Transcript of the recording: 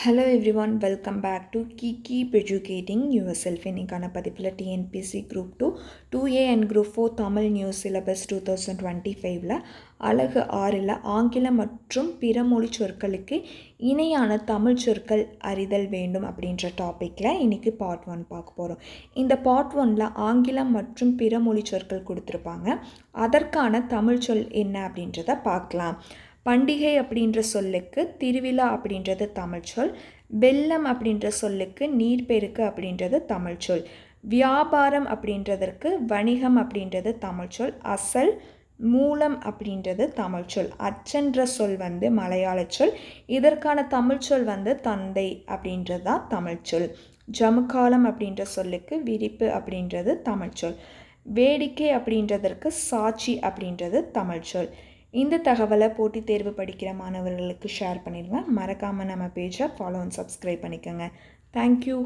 Hello everyone welcome back to kee keep educating yourself இன்னைக்கான பதிப்பில் TNPSC group two two A and group four Tamil news syllabus two thousand twenty ஃபைவ்ல அழகு ஆறில் ஆங்கிலம் மற்றும் பிற மொழி சொற்களுக்கு இணையான தமிழ் சொற்கள் அறிதல் வேண்டும் அப்படின்ற டாப்பிக்கில் இன்றைக்கி பார்ட் ஒன் பார்க்க போகிறோம் இந்த பார்ட் ஒனில் ஆங்கிலம் மற்றும் பிற மொழி சொற்கள் கொடுத்துருப்பாங்க. அதற்கான தமிழ் சொல் என்ன அப்படின்றத பார்க்கலாம். பண்டிகை அப்படின்ற சொல்லுக்கு திருவிழா அப்படின்றது தமிழ் சொல் வெள்ளம் அப்படின்ற சொல்லுக்கு நீர்பெருக்கு அப்படின்றது தமிழ் சொல் வியாபாரம் அப்படின்றதற்கு வணிகம் அப்படின்றது தமிழ் சொல் அசல் மூலம் அப்படின்றது தமிழ் சொல். அச்சென்ற சொல் வந்து மலையாள சொல் இதற்கான தமிழ் சொல் வந்து தந்தை அப்படின்றது தான் தமிழ் சொல். ஜமுக்காலம் அப்படின்ற சொல்லுக்கு விரிப்பு அப்படின்றது தமிழ் சொல். வேடிக்கை அப்படின்றதற்கு சாட்சி அப்படின்றது தமிழ் சொல். இந்த தகவலை போட்டித் தேர்வு படிக்கிற மாணவர்களுக்கு ஷேர் பண்ணிடுங்க மறக்காமல் நம்ம பேஜை ஃபாலோ அண்ட் சப்ஸ்கிரைப் பண்ணிக்கோங்க. Thank you